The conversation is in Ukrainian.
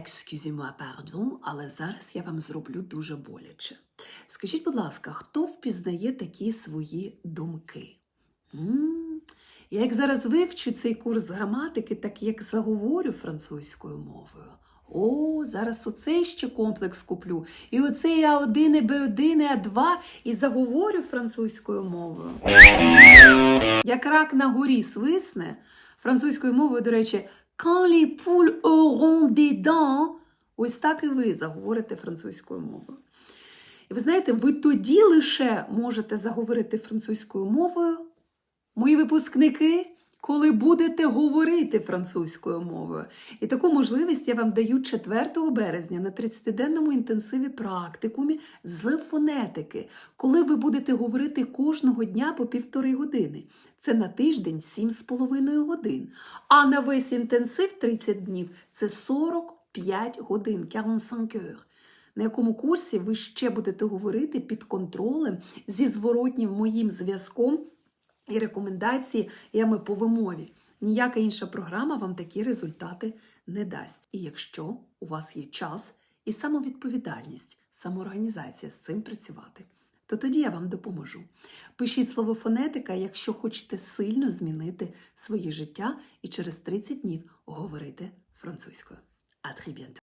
Excusez-moi, але зараз я вам зроблю дуже боляче. Скажіть, будь ласка, хто впізнає такі свої думки? м Я як зараз вивчу цей курс граматики, так як заговорю французькою мовою. О, зараз оцей ще комплекс куплю. І оцей А1, і Б1, і А2 і заговорю французькою мовою. Як рак на горі свисне, французькою мовою, до речі, quand les poules auront des dents, ось так і ви заговорите французькою мовою. І ви знаєте, ви тоді лише можете заговорити французькою мовою, мої випускники, коли будете говорити французькою мовою. І таку можливість я вам даю 4 березня на 30-денному інтенсиві практикумі з фонетики, коли ви будете говорити кожного дня по півтори години. Це на тиждень 7,5 годин. А на весь інтенсив 30 днів це 45 годин, 45 heures на якому курсі ви ще будете говорити під контролем зі зворотнім моїм зв'язком і рекомендації рекомендаціями по вимові. Ніяка інша програма вам такі результати не дасть. І якщо у вас є час і самовідповідальність, самоорганізація з цим працювати, то тоді я вам допоможу. Пишіть слово фонетика, якщо хочете сильно змінити своє життя і через 30 днів говорити французькою. А bientôt!